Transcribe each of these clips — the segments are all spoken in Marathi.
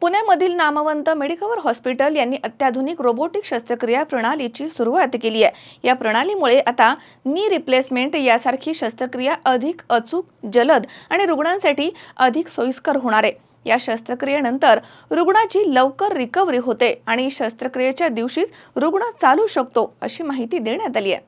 पुण्यामधील नामवंत मेडिकवर हॉस्पिटल यांनी अत्याधुनिक रोबोटिक शस्त्रक्रिया प्रणालीची सुरुवात केली आहे. या प्रणालीमुळे आता नी रिप्लेसमेंट यासारखी शस्त्रक्रिया अधिक अचूक जलद आणि रुग्णांसाठी अधिक सोयीस्कर होणार आहे. या शस्त्रक्रियेनंतर रुग्णाची लवकर रिकव्हरी होते आणि शस्त्रक्रियेच्या दिवशीच रुग्ण चालू शकतो अशी माहिती देण्यात आली आहे.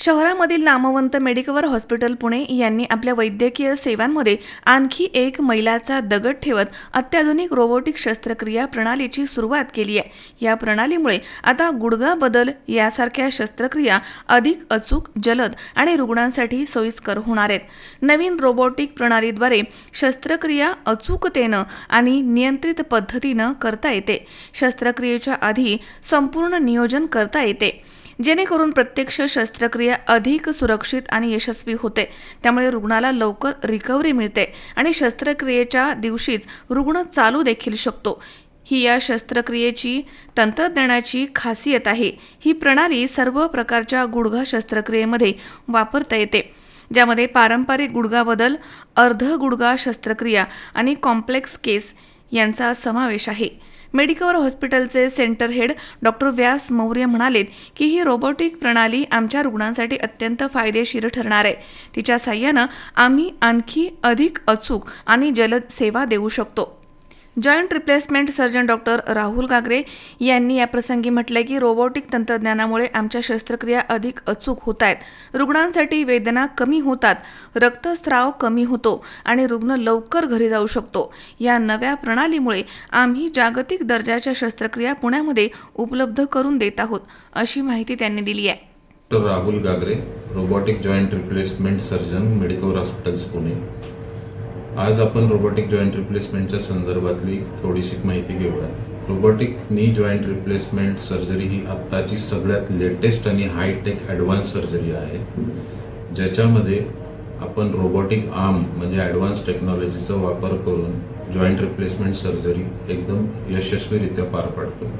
शहरामधील नामवंत मेडिकवर हॉस्पिटल पुणे यांनी आपल्या वैद्यकीय सेवांमध्ये आणखी एक मैलाचा दगड ठेवत अत्याधुनिक रोबोटिक शस्त्रक्रिया प्रणालीची सुरुवात केली आहे. या प्रणालीमुळे आता गुडघा बदल यासारख्या शस्त्रक्रिया अधिक अचूक जलद आणि रुग्णांसाठी सोयीस्कर होणार आहेत. नवीन रोबोटिक प्रणालीद्वारे शस्त्रक्रिया अचूकतेनं आणि नियंत्रित पद्धतीनं करता येते. शस्त्रक्रियेच्या आधी संपूर्ण नियोजन करता येते. जेणेकरून प्रत्यक्ष शस्त्रक्रिया अधिक सुरक्षित आणि यशस्वी होते. त्यामुळे रुग्णाला लवकर रिकव्हरी मिळते आणि शस्त्रक्रियेच्या दिवशीच रुग्ण चालू देखील शकतो. ही या शस्त्रक्रियेची तंत्रज्ञानाची खासियत आहे. ही प्रणाली सर्व प्रकारच्या गुडघा शस्त्रक्रियेमध्ये वापरता येते ज्यामध्ये पारंपरिक गुडघा बदल अर्ध गुडघा शस्त्रक्रिया आणि कॉम्प्लेक्स केस यांचा समावेश आहे. मेडिकवर हॉस्पिटलचे centre head doctor Vyas Maurya म्हणालेत की ही रोबोटिक प्रणाली आमच्या रुग्णांसाठी अत्यंत फायदेशीर ठरणार आहे. तिच्या साह्यानं आम्ही आणखी अधिक अचूक आणि जलद सेवा देऊ शकतो. Joint replacement surgeon doctor Rahul Gagare यांनी याप्रसंगी म्हटलंय की रोबोटिक तंत्रज्ञानामुळे आमच्या शस्त्रक्रिया अधिक अचूक होत आहेत. रुग्णांसाठी वेदना कमी होतात रक्तस्राव कमी होतो आणि रुग्ण लवकर घरी जाऊ शकतो. या नव्या प्रणालीमुळे आम्ही जागतिक दर्जाच्या शस्त्रक्रिया पुण्यामध्ये उपलब्ध करून देत आहोत अशी माहिती त्यांनी दिली आहे. Doctor Rahul Gagare robotic joint replacement surgeon medical hospitals Pune. आज आपण रोबोटिक जॉईंट रिप्लेसमेंटच्या संदर्भातली थोडीशी माहिती घेऊया रोबोटिक नी जॉईंट रिप्लेसमेंट सर्जरी ही आत्ताची सगळ्यात लेटेस्ट आणि हायटेक ॲडव्हान्स सर्जरी आहे. ज्याच्यामध्ये आपण रोबोटिक आर्म म्हणजे ॲडव्हान्स टेक्नॉलॉजीचा वापर करून जॉईंट रिप्लेसमेंट सर्जरी एकदम यशस्वीरित्या पार पाडतो.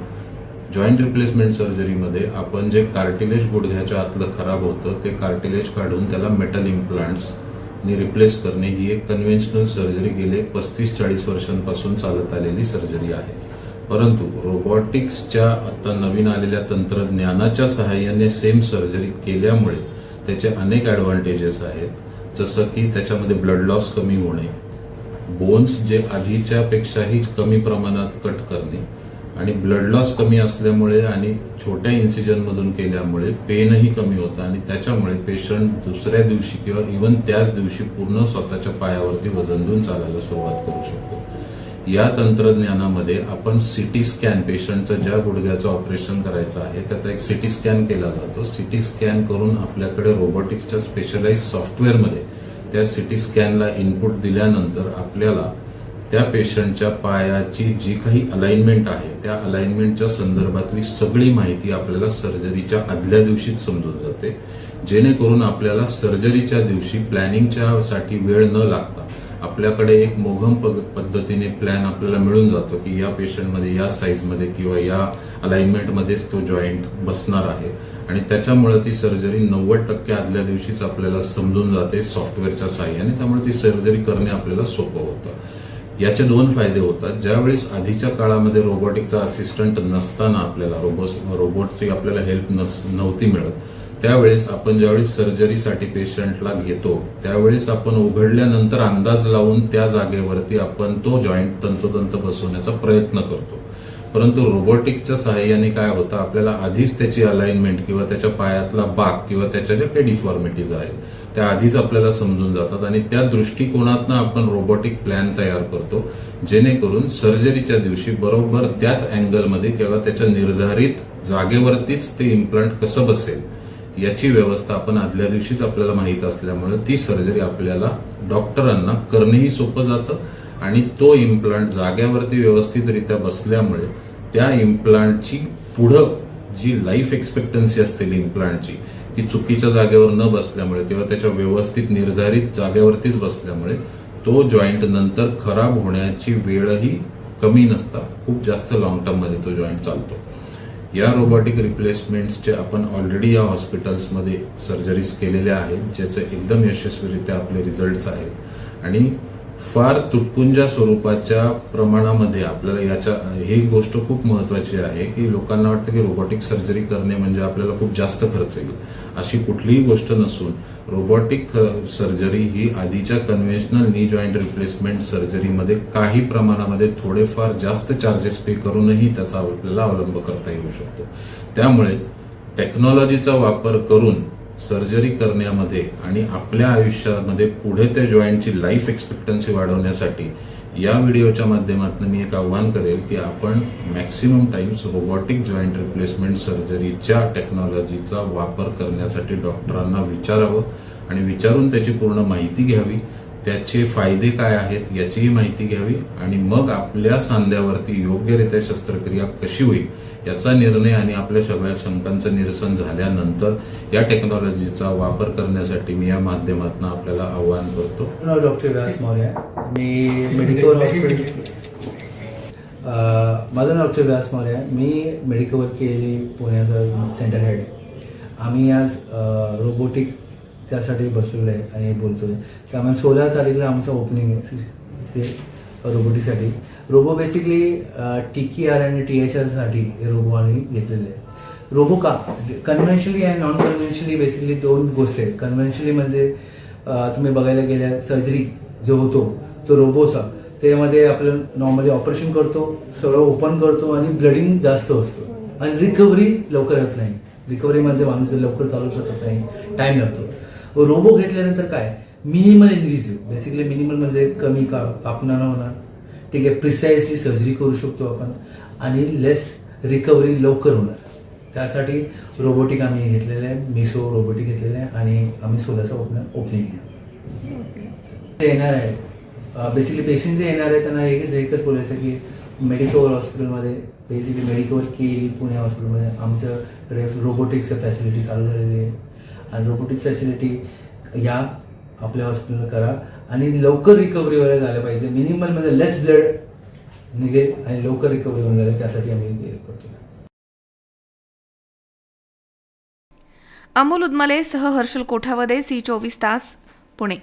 जॉईंट रिप्लेसमेंट सर्जरीमध्ये आपण जे कार्टिलेज गुडघ्याच्या आतलं खराब होतं ते कार्टिलेज काढून त्याला मेटल इम्प्लांट्स नि रिप्लेस करणे ही एक कन्व्हेन्शनल सर्जरी गेले पस्तीस चाळीस वर्षांपासून चालत आलेली सर्जरी आहे. परंतु रोबोटिक्सच्या आता नवीन आलेल्या तंत्रज्ञानाच्या सहाय्याने सेम सर्जरी केल्यामुळे त्याचे अनेक ॲडव्हान्टेजेस आहेत. जसं की त्याच्यामध्ये ब्लड लॉस कमी होणे बोन्स जे आधीच्यापेक्षाही कमी प्रमाणात कट करणे आणि ब्लड लॉस कमी असल्यामुळे आणि छोट्या इन्सिजनमधून केल्यामुळे पेनही कमी होतं आणि त्याच्यामुळे पेशंट दुसऱ्या दिवशी किंवा इवन त्याच दिवशी पूर्ण स्वतःच्या पायावरती वजन देऊन चालायला सुरुवात करू शकतो. या तंत्रज्ञानामध्ये आपण सिटी स्कॅन पेशंटचं ज्या गुडघ्याचं ऑपरेशन करायचं आहे त्याचा एक सिटी स्कॅन केला जातो. सिटी स्कॅन करून आपल्याकडे रोबोटिक्सच्या स्पेशलाइज सॉफ्टवेअरमध्ये त्या सिटी स्कॅनला इनपुट दिल्यानंतर आपल्याला त्या पेशंटच्या पायाची जी काही अलाइनमेंट आहे त्या अलाइनमेंटच्या संदर्भातली सगळी माहिती आपल्याला सर्जरीच्या आदल्या दिवशीच समजून जाते. जेणेकरून आपल्याला सर्जरीच्या दिवशी प्लॅनिंगच्या साठी वेळ न लागता आपल्याकडे एक मोघम पद्धतीने प्लॅन आपल्याला मिळून जातो की या पेशंटमध्ये या साईजमध्ये किंवा या अलाइनमेंटमध्येच तो जॉईंट बसणार आहे. आणि त्याच्यामुळे ती सर्जरी नव्वद टक्के आदल्या दिवशीच आपल्याला समजून जाते सॉफ्टवेअरच्या साह्याने. त्यामुळे ती सर्जरी करणे आपल्याला सोपं होतं. याचे दोन फायदे होतात. ज्यावेळेस आधीच्या काळामध्ये रोबोटिकचा असिस्टंट नसताना आपल्याला रोबो रोबोटची आपल्याला हेल्प नस नव्हती मिळत त्यावेळेस आपण ज्यावेळेस सर्जरीसाठी पेशंटला घेतो त्यावेळेस आपण उघडल्यानंतर अंदाज लावून त्या जागेवरती आपण तो जॉईंट तंतोतंत बसवण्याचा प्रयत्न करतो. परंतु रोबोटिकच्या सहाय्याने काय होतं? आपल्याला आधीच त्याची अलाइनमेंट किंवा त्याच्या पायातला बाक किंवा त्याच्या ज्या काही डिफॉर्मिटीज आहेत त्या आधीच आपल्याला समजून जातात आणि त्या दृष्टिकोनातनं आपण रोबोटिक प्लॅन तयार करतो जेणेकरून सर्जरीच्या दिवशी बरोबर त्याच अँगलमध्ये किंवा त्याच्या निर्धारित जागेवरतीच ते इम्प्लांट कसं बसेल याची व्यवस्था आपण आदल्या दिवशीच आपल्याला माहीत असल्यामुळे ती सर्जरी आपल्याला डॉक्टरांना करणेही सोपं जातं आणि तो इम्प्लांट जाग्यावरती व्यवस्थितरित्या बसल्यामुळे त्या इम्प्लांटची पुढं जी लाईफ एक्सपेक्टन्सी असते इम्प्लांटची ती चुकीच्या जागेवर न बसल्यामुळे किंवा त्याच्या व्यवस्थित निर्धारित जागेवरतीच बसल्यामुळे तो जॉईंट नंतर खराब होण्याची वेळही कमी नसता. खूप जास्त लॉंग टर्ममध्ये तो जॉईंट चालतो. या रोबोटिक रिप्लेसमेंट्सचे आपण ऑलरेडी या हॉस्पिटल्समध्ये सर्जरीज केलेल्या आहेत ज्याचे एकदम यशस्वीरित्या आपले रिझल्ट्स आहेत. आणि फार तुटपुंजा स्वरूपाच्या प्रमाणामध्ये आपल्याला याच्या ही गोष्ट खूप महत्वाची आहे की लोकांना वाटतं की रोबोटिक सर्जरी करणे म्हणजे आपल्याला खूप जास्त खर्च येईल. अशी कुठलीही गोष्ट नसून रोबोटिक सर्जरी ही आधीच्या कन्व्हेन्शनल नी जॉईंट रिप्लेसमेंट सर्जरीमध्ये काही प्रमाणामध्ये थोडेफार जास्त चार्जेस पे करूनही त्याचा आपल्याला अवलंब करता येऊ शकतो. त्यामुळे टेक्नॉलॉजीचा वापर करून सर्जरी करण्यामध्ये आणि आपल्या आयुष्यामध्ये पुढे त्या जॉईंटची लाईफ एक्सपेक्टन्सी वाढवण्यासाठी या व्हिडिओच्या माध्यमातून मी एक आव्हान करेल की आपण maximum times robotic joint replacement सर्जरीच्या टेक्नॉलॉजीचा वापर करण्यासाठी डॉक्टरांना विचारावं आणि विचारून त्याची पूर्ण माहिती घ्यावी. त्याचे फायदे काय आहेत याचीही माहिती घ्यावी आणि मग आपल्या सांध्यावरती योग्यरित्या शस्त्रक्रिया कशी होईल याचा निर्णय आणि आपल्या सगळ्या शंकांचं निरसन झाल्यानंतर या टेक्नॉलॉजीचा वापर करण्यासाठी मी या माध्यमातून आपल्याला आवाहन करतो. डॉक्टर व्यास मौर्य मी मेडिकल हॉस्पिटल अ, माझं नाव डॉक्टर व्यास मौर्य. मी मेडिकल केली पुण्याचं सेंटर हेड आम्ही आज रोबोटिक त्यासाठी बसलेलो आहे आणि बोलतो आहे त्यामुळे सोळा तारीखला आमचं ओपनिंग आहे. ते रोबोटीसाठी. Robo basically T K R आणि टी एच आरसाठी रोबो आम्ही घेतलेले आहे. रोबो का? कन्व्हेन्शनली आणि नॉन कन्व्हेन्शनली बेसिकली दोन गोष्टी आहेत कन्व्हेन्शनली म्हणजे तुम्ही बघायला गेल्या सर्जरी जो होतो तो रोबोचा. त्यामध्ये आपलं नॉर्मली ऑपरेशन करतो सगळं ओपन करतो आणि ब्लडिंग जास्त असतो. आणि रिकव्हरी लवकर येत नाही. रिकव्हरी म्हणजे माणूस लवकर चालू शकत नाही. टाइम लागतो. रोबो घेतल्यानंतर काय? मिनिमल इन्व्हिजिव्ह बेसिकली मिनिमल म्हणजे कमी का कापणार होणार. ठीक आहे प्रिसाइसली सर्जरी करू शकतो आपण आणि लेस रिकव्हरी लवकर होणार. त्यासाठी रोबोटिक आम्ही घेतलेलं आहे मिसो रोबोटिक घेतलेलं आहे आणि आम्ही सोलाचं ओपन ओपनिंग आहे. येणार आहे. बेसिकली पेशंट जे येणार आहे त्यांना एकच एकच बोलायचं की मेडिकल हॉस्पिटलमध्ये बेसिकली मेडिकल केली पुणे हॉस्पिटलमध्ये आमचं रेफ रोबोटिक्सचं फॅसिलिटी चालू झालेली आहे. आणि रोबोटिक फॅसिलिटी या आपल्या हॉस्पिटलला करा. आणि लवकर रिकव्हरी वगैरे झालं पाहिजे. मिनिमल म्हणजे लेस ब्लड निघेल आणि लवकर रिकव्हरी होऊन जाईल. त्यासाठी आम्ही करतो अमोल उदमले सह हर्षल कोठावदे सी चोवीस तास पुणे.